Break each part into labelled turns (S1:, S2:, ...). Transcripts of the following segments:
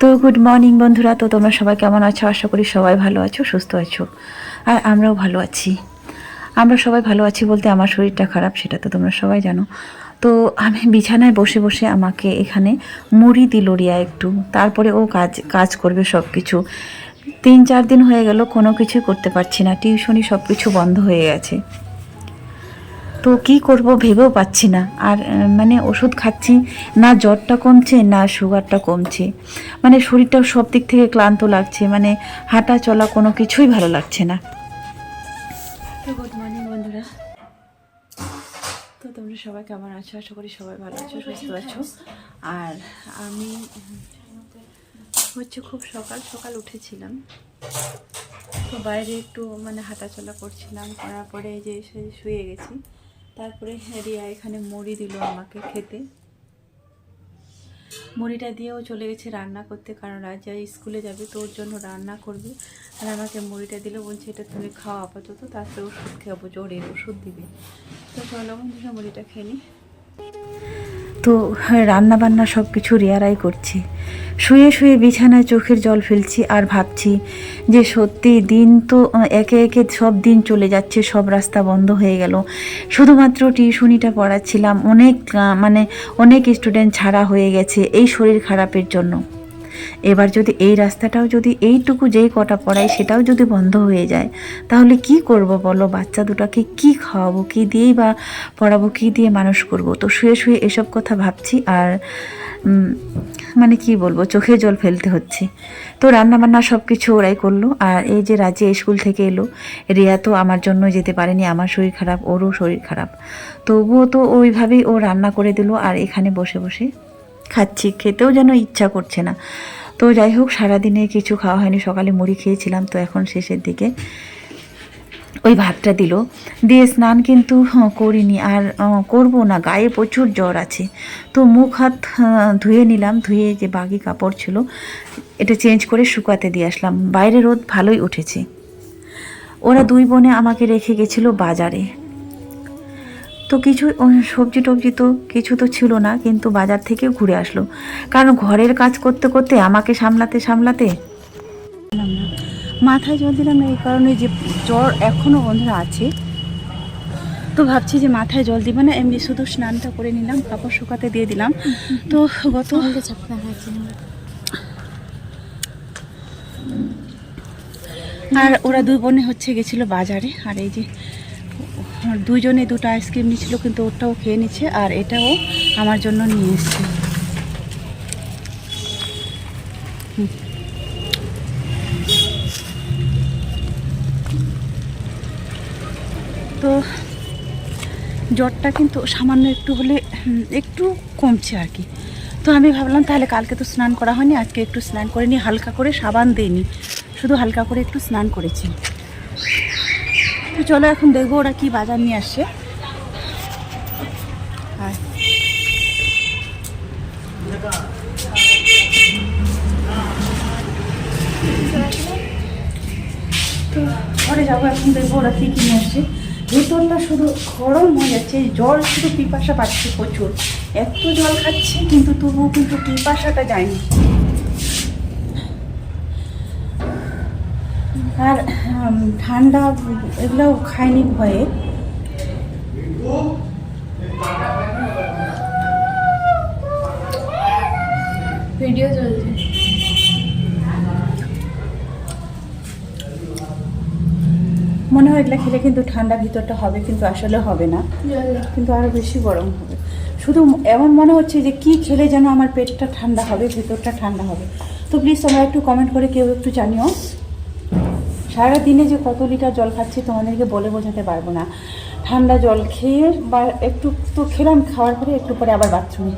S1: তো good morning বন্ধুরা, তো তোমরা সবাই কেমন আছো? আশা করি সবাই ভালো আছো, সুস্থ আছো, আর আমরাও ভালো আছি। আমরা সবাই ভালো আছি বলতে আমার শরীরটা খারাপ, সেটা তো তোমরা সবাই জানো। তো আমি বিছানায় বসে বসে আমাকে এখানে মুড়ি দিল রিয়া একটু। তারপরে ও কাজ কাজ করবে সব কিছু তিন চার দিন হয়ে গেল, কোনো কিছুই করতে পারছি না। টিউশনি সব কিছু বন্ধ হয়ে গেছে। তো কি করব ভেবেও পাচ্ছি না। আর মানে ওষুধ খাচ্ছি, না জ্বরটা কমছে, না সুগারটা কমছে। মানে শরীরটাও সব দিক থেকে ক্লান্ত লাগছে মানে হাঁটা চলা কোনো কিছুই ভালো লাগছে না। গুড মর্নিং বন্ধুরা। তো তোমরা সবাই কেমন আছো? আশা করি সবাই ভালো আছো, সুস্থ আছো। আর আমি, হচ্ছে খুব সকাল সকাল উঠেছিলাম। তো বাইরে একটু মানে হাঁটাচলা করছিলাম, করার পরে যে শুয়ে গেছি। তারপরে রিয়া এখানে মুড়ি দিল আমাকে খেতে। মুড়িটা দিয়েও চলে গেছে রান্না করতে, কারণ রাজা স্কুলে যাবে তো ওর জন্য রান্না করবে। আর আমাকে মুড়িটা দিল, বলছে এটা তুমি খাও আপাতত, তারপরে ওষুধ খাব জোরের ওষুধ দিবে। তো চলো বন্ধুরা, মুড়িটা খেয়ে নিই। তো রান্না বান্না সব কিছু রেয়ারাই করছি। শুয়ে শুয়ে বিছানায় চোখের জল ফেলছি আর ভাবছি যে সত্যি দিন তো একে একে সব দিন চলে যাচ্ছে, সব রাস্তা বন্ধ হয়ে গেল। শুধুমাত্র টিউশনিটা পড়াচ্ছিলাম, অনেক মানে অনেক স্টুডেন্ট ছাড়া হয়ে গেছে এই শরীর খারাপের জন্য। এবার যদি এই রাস্তাটাও যদি এইটুকু যেই কটা পড়াই সেটাও যদি বন্ধ হয়ে যায়, তাহলে কি করব বলো? বাচ্চা দুটাকে কি খাওয়াবো? কি দিয়েই বা পড়াবো? কি দিয়ে মানুষ করব? তো শুয়ে শুয়ে এসব কথা ভাবছি আর মানে কি বলব? চোখে জল ফেলতে হচ্ছে। তো রান্না বান্না সব কিছু ওরাই করল আর এই যে রাজ্যে স্কুল থেকে এলো, রিয়া তো আমার জন্য যেতে পারেনি। আমার শরীর খারাপ, ওরও শরীর খারাপ। তবুও তো ওইভাবেই ও রান্না করে দিল আর এখানে বসে বসে খাচ্ছি খেতেও যেন ইচ্ছা করছে না। তো যাই হোক সারাদিনে কিছু খাওয়া হয়নি সকালে মুড়ি খেয়েছিলাম তো এখন শেষের দিকে ওই ভাতটা দিল। দিয়ে স্নান কিন্তু হ্যাঁ, করিনি আর করব না গায়ে প্রচুর জ্বর আছে। তো মুখ হাত ধুয়ে নিলাম ধুয়ে যে বাগি কাপড় ছিল এটা চেঞ্জ করে শুকাতে দিয়ে আসলাম। বাইরে রোদ ভালোই উঠেছে। ওরা দুই বোনে আমাকে রেখে গেছিল বাজারে। তো কিছু সবজি টবজি তো কিছু তো ছিল না, কিন্তু বাজার থেকে ঘুরে আসলো। কারণ ঘরের কাজ করতে করতে আমাকে সামলাতে সামলাতে মাথায় জল দিলাম না, এই কারণে যে জ্বর এখনও বন্ধুরা আছে। তো ভাবছি যে মাথায় জল দিব না, এমনি শুধু স্নানটা করে নিলাম, কাপড় শুকাতে দিয়ে দিলাম। তো গত আর ওরা দুই বোনে হচ্ছে গেছিল বাজারে, আর এই যে দুজনে দুটো আইসক্রিম নিয়েছিল, কিন্তু ওটাও খেয়ে নিচ্ছে আর এটাও আমার জন্য নিয়ে এসছে। তো জ্বরটা কিন্তু সামান্য একটু হলে একটু কমছে আর কি। তো আমি ভাবলাম তাহলে কালকে তো স্নান করা হয়নি, আজকে একটু স্নান করে নিই, হালকা করে সাবান দিইনি শুধু হালকা করে একটু স্নান করেছি। চলো এখন দেখব ওরা কি বাজার নিয়ে আসছে তো ঘরে যাব, এখন দেখব ওরা কি কিনে আসছে ভেতরটা শুধু গরম হয়ে যাচ্ছে জল শুধু পিপাসা পাচ্ছে প্রচুর। এত জল খাচ্ছে, কিন্তু তবুও কিন্তু পিপাসাটা যায়নি। আর ঠান্ডা এগুলোও খায়নি ভয়ে।
S2: ভিডিও চলছে।
S1: মনে হয় এগুলো খেলে কিন্তু ঠান্ডা ভিতরটা হবে কিন্তু আসলে হবে না। কিন্তু আরও বেশি গরম হবে। শুধু এমন মনে হচ্ছে যে কি খেলে যেন আমার পেটটা ঠান্ডা হবে ভিতরটা ঠান্ডা হবে। তো প্লিজ তোমরা একটু কমেন্ট করে কেউ একটু জানিও। সারা দিনে যে কত লিটার জল খাচ্ছি তোমাদেরকে বলে বোঝাতে পারব না। ঠান্ডা জল খেয়ে বা একটু তো খেলাম, খাওয়ার পরে একটু পরে আবার বাথরুমে।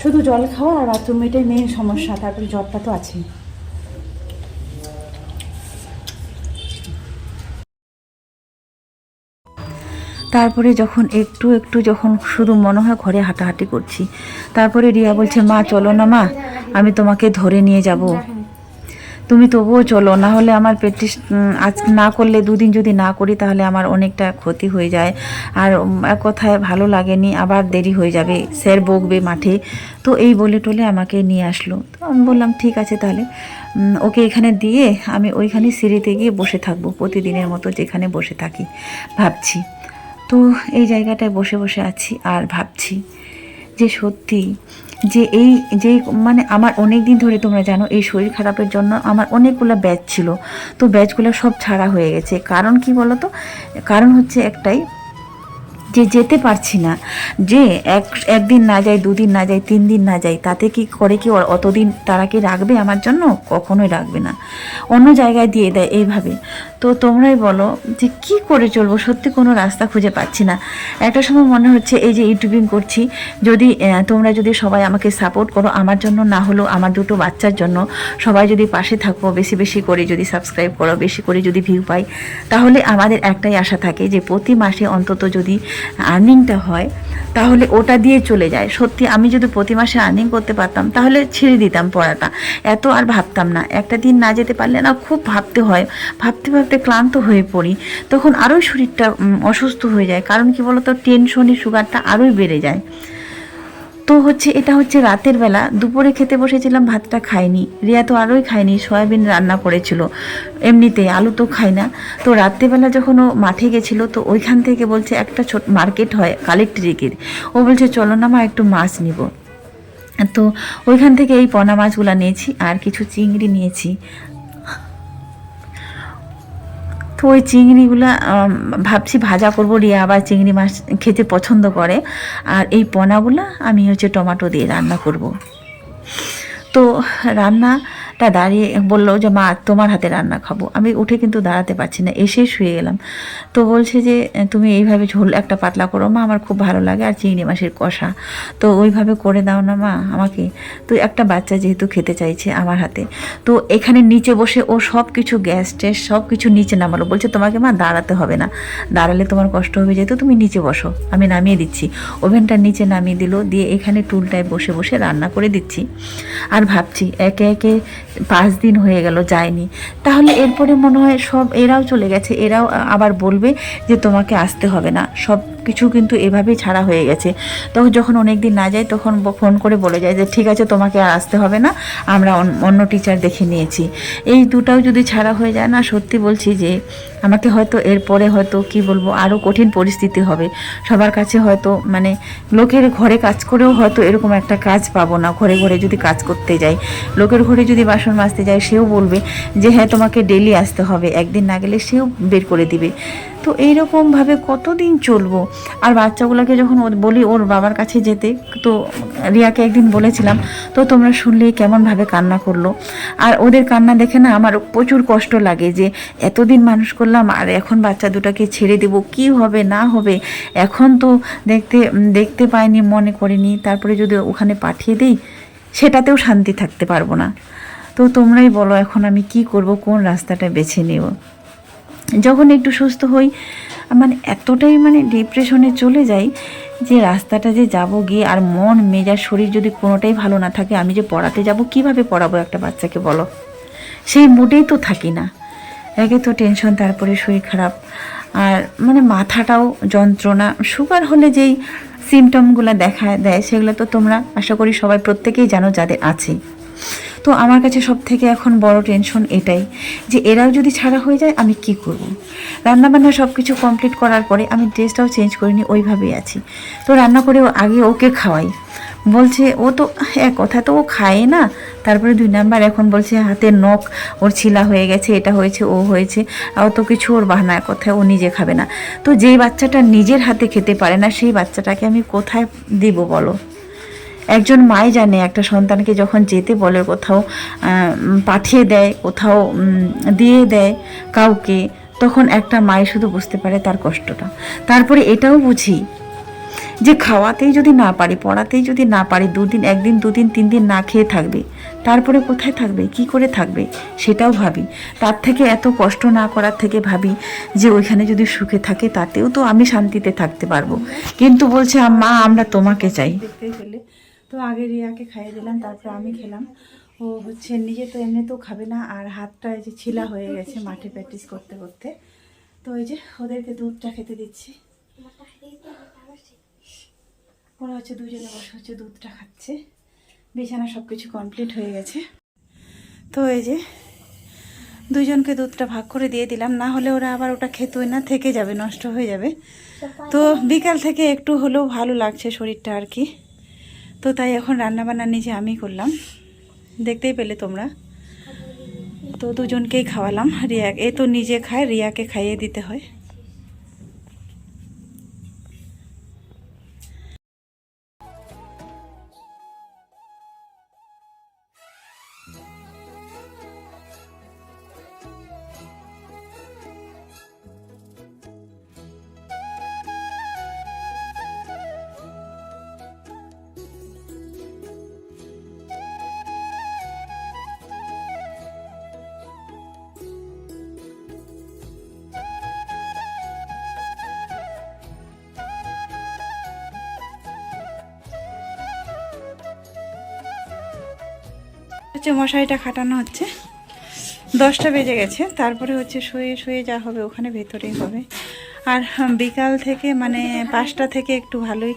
S1: শুধু জল খাওয়া আর বাথরুম এটাই মেন সমস্যা, তারপরে জ্বরটা তো আছেই। তারপরে যখন একটু একটু যখন শুধু মনে হয় ঘরে হাঁটাহাঁটি করছি, তারপরে রিয়া বলছে, মা, চলো না মা, আমি তোমাকে ধরে নিয়ে যাব। তুমি তবুও চলো, না হলে আমার প্র্যাকটিস আজ না করলে, দুদিন যদি না করি, তাহলে আমার অনেকটা ক্ষতি হয়ে যায়। আর কথায় ভালো লাগেনি, আবার দেরি হয়ে যাবে, স্যার বকবে মাঠে। তো এই বলে টলে আমাকে নিয়ে আসলো। তো আমি বললাম, ঠিক আছে তাহলে ওকে এখানে দিয়ে আমি ওইখানে সিঁড়িতে গিয়ে বসে থাকব, প্রতিদিনের মতো যেখানে বসে থাকি। ভাবছি। তো এই জায়গাটায় বসে বসে আছি আর ভাবছি যে সত্যি যে এই, যে মানে আমার অনেক দিন ধরে তোমরা জানো, এই শরীর খারাপের জন্য আমার অনেকগুলো ব্যাচ ছিল। তো ব্যাচগুলো সব ছাড়া হয়ে গেছে। কারণ কি বলো তো কারণ হচ্ছে একটাই যে যেতে পারছি না, যে এক, একদিন না যায়, দুদিন না যায় তিন দিন না যায়, তাতে কি করে কি অতদিন তারা কি রাখবে আমার জন্য? কখনোই রাখবে না। অন্য জায়গায় দিয়ে দেয় এইভাবে। তো তোমরাই বলো যে কি করে চলবো? সত্যি কোনো রাস্তা খুঁজে পাচ্ছি না। একটা সময় মনে হচ্ছে এই যে ইউটিউবিং করছি, যদি তোমরা যদি সবাই আমাকে সাপোর্ট করো আমার জন্য, না হলেও আমার দুটো বাচ্চার জন্য, সবাই যদি পাশে থাকো, বেশি বেশি করে যদি সাবস্ক্রাইব করো, বেশি করে যদি ভিউ পাই, তাহলে আমাদের একটাই আশা থাকে যে প্রতি মাসে অন্তত যদি আর্নিংটা হয়, তাহলে ওটা দিয়ে চলে যায়। সত্যি আমি যদি প্রতি মাসে আর্নিং করতে পারতাম, তাহলে ছেড়ে দিতাম পড়াটা। এত আর ভাবতাম না। একটা দিন না যেতে পারলে না খুব ভাবতে হয়। ভাবতে ভাবতে ক্লান্ত হয়ে পড়ি। তখন আরও শরীরটা অসুস্থ হয়ে যায়। কারণ কি বলতো? টেনশনে সুগারটা আরোই বেড়ে যায়। তো হচ্ছে এটা হচ্ছে রাতের বেলা। দুপুরে খেতে বসেছিলাম, ভাতটা খাইনি। রিয়া তো আরোই খায়নি, সয়াবিন রান্না করেছিল। এমনিতে আলু তো খাই না। তো রাত্রেবেলা যখন ও মাঠে গেছিল, তো ওইখান থেকে বলছে, একটা ছোট মার্কেট হয় কালেক্ট্রিকের ও বলছে, চলো না মা, একটু মাছ নিব। তো ওইখান থেকে এই পোনা মাছগুলো নিয়েছি, আর কিছু চিংড়ি নিয়েছি। তো ওই চিংড়িগুলো ভাবছি ভাজা করব, রিয়া আবার চিংড়ি মাছ খেতে পছন্দ করে। আর এই পোনাগুলো আমি হচ্ছে টমাটো দিয়ে রান্না করব। তো রান্নাটা দাঁড়িয়ে বলল যে, মা, তোমার হাতে রান্না খাব। আমি উঠে কিন্তু দাঁড়াতে পারছি না, এসে শুয়ে গেলাম। তো বলছে যে, তুমি এইভাবে ঝোল একটা পাতলা করো, মা, আমার খুব ভালো লাগে, আর চিংড়ি মাছের কষা। তো ওইভাবে করে দাও না, মা, আমাকে। তো একটা বাচ্চা যেহেতু খেতে চাইছে আমার হাতে, তো এখানে নিচে বসে ও সব কিছু গ্যাস ট্যাস সব কিছু নিচে নামালো। বলছে, তোমাকে, মা, দাঁড়াতে হবে না, দাঁড়ালে তোমার কষ্ট হবে, যেহেতু তুমি নিচে বসো, আমি নামিয়ে দিচ্ছি। ওভেনটা নিচে নামিয়ে দিল, দিয়ে এখানে টুলটায় বসে বসে রান্না করে দিচ্ছি। আর ভাবছি, একে একে পাঁচ দিন হয়ে গেল যায়নি। তাহলে এরপরে মনে হয় সব এরাও চলে গেছে, এরাও আবার বলবে যে তোমাকে আসতে হবে না। সব কিছু কিন্তু এভাবেই ছাড়া হয়ে গেছে। তখন যখন অনেক দিন না যায়, তখন ফোন করে বলে যায় যে, ঠিক আছে, তোমাকে আর আসতে হবে না, আমরা অন- অন্য টিচার দেখে নিয়েছি। এই দুটাও যদি ছাড়া হয়ে যায় না, সত্যি বলছি যে, আমাকে হয়তো এরপরে হয়তো, কি বলব আরও কঠিন পরিস্থিতি হবে। সবার কাছে হয়তো মানে লোকের ঘরে কাজ করেও হয়তো এরকম একটা কাজ পাবো না, ঘরে ঘরে যদি কাজ করতে যাই। লোকের ঘরে যদি বাসন মাজতে যাই, সেও বলবে যে হ্যাঁ তোমাকে ডেলি আসতে হবে, একদিন না গেলে সেও বের করে দিবে। তো এইরকমভাবে কতদিন চলবো? আর বাচ্চাগুলোকে যখন বলি ওর বাবার কাছে যেতে, তো রিয়াকে একদিন বলেছিলাম, তো তোমরা শুনলেই কেমনভাবে কান্না করল? আর ওদের কান্না দেখে না আমার প্রচুর কষ্ট লাগে যে এতদিন মানুষ করলাম, আর এখন বাচ্চা দুটাকে ছেড়ে দেব, কি হবে, না হবে? এখন তো দেখতে দেখতে পাইনি, মনে করিনি। তারপরে যদি ওখানে পাঠিয়ে দিই, সেটাতেও শান্তি থাকতে পারব না। তো তোমরাই বলো এখন আমি কি করব, কোন রাস্তাটা বেছে নেব? যখন একটু সুস্থ হই মানে এতটাই মানে ডিপ্রেশনে চলে যাই যে রাস্তাটা যে যাব গিয়ে আর মন, মেজাজ, শরীর যদি কোনোটাই ভালো না থাকে, আমি যে পড়াতে যাব, কীভাবে পড়াবো একটা বাচ্চাকে বলো? সেই মুডেই তো থাকি না। একে তো টেনশন তারপরে শরীর খারাপ। আর মানে মাথাটাও যন্ত্রণা সুগার হলে যেই সিমটমগুলো দেখা দেয়, সেগুলো তো তোমরা আশা করি সবাই প্রত্যেকেই জানো যাদের আছে। তো আমার কাছে সব থেকে এখন বড় টেনশন এটাই যে এরাও যদি ছাড়া হয়ে যায়, আমি কি করব। রান্নাবান্না সব কিছু কমপ্লিট করার পরে আমি ড্রেসটাও চেঞ্জ করিনি, ওইভাবেই আছি। তো রান্না করে আগে ওকে খাওয়াই। বলছে, ও তো এক কথা, তো ও খায় না? তারপরে দুই নাম্বার এখন বলছে, হাতের নখ, ওর ছিলা হয়ে গেছে, এটা হয়েছে, ও হয়েছে, আর তো কিছু ওর বাহানার কথা, ও নিজে খাবে না। তো যেই বাচ্চাটা নিজের হাতে খেতে পারে না, সেই বাচ্চাটাকে আমি কোথায় দিব বলো? একজন মাই জানে, একটা সন্তানকে যখন যেতে বলে কোথাও পাঠিয়ে দেয়, কোথাও দিয়ে দেয় কাউকে, তখন একটা মাই শুধু বুঝতে পারে তার কষ্টটা। তারপরে এটাও বুঝি যে খাওয়াতেই যদি না পারি, পড়াতেই যদি না পারি, দুদিন, একদিন, দুদিন তিন দিন না খেয়ে থাকবে, তারপরে কোথায় থাকবে, কি করে থাকবে, সেটাও ভাবি। তার থেকে এত কষ্ট না করার থেকে ভাবি যে ওইখানে যদি সুখে থাকে, তাতেও তো আমি শান্তিতে থাকতে পারব। কিন্তু বলছে মা আমরা তোমাকে চাই।
S3: তো আগে রিয়াকে খাইয়ে দিলাম, তারপর আমি খেলাম। ও হচ্ছে নিজে তো এমনিতেও খাবে না, আর হাতটা এই যে ছিলা হয়ে গেছে মাঠে প্র্যাকটিস করতে করতে। তো ওই যে ওদেরকে দুধটা খেতে দিচ্ছি। ওরা হচ্ছে দুজনে বসে হচ্ছে দুধটা খাচ্ছে। বিছানা সব কিছু কমপ্লিট হয়ে গেছে। তো এই যে দুজনকে দুধটা ভাগ করে দিয়ে দিলাম, না হলে ওরা আবার ওটা খেতোই না, থেকে যাবে, নষ্ট হয়ে যাবে। তো বিকাল থেকে একটু হলেও ভালো লাগছে শরীরটা আর কি। তো তাই এখন রান্নাবান্না নিজে আমি করলাম। দেখতেই পেলে তোমরা। তো দুজনকেই খাওয়ালাম। রিয়া এ তো নিজে খায়, রিয়াকে খাইয়ে দিতে হয়। হচ্ছে মশারিটা খাটানো হচ্ছে। দশটা বেজে গেছে, তারপরে হচ্ছে শুয়ে শুয়ে যা হবে ওখানে ভেতরেই হবে। আর বিকাল থেকে মানে পাঁচটা থেকে একটু ভালোই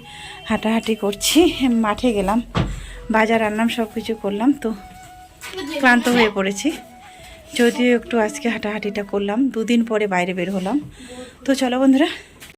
S3: হাঁটাহাঁটি করছি মাঠে গেলাম, বাজার আনলাম সব কিছু করলাম, তো ক্লান্ত হয়ে পড়েছি। যদিও একটু আজকে হাঁটাহাঁটিটা করলাম, দুদিন পরে বাইরে বের হলাম। তো চলো বন্ধুরা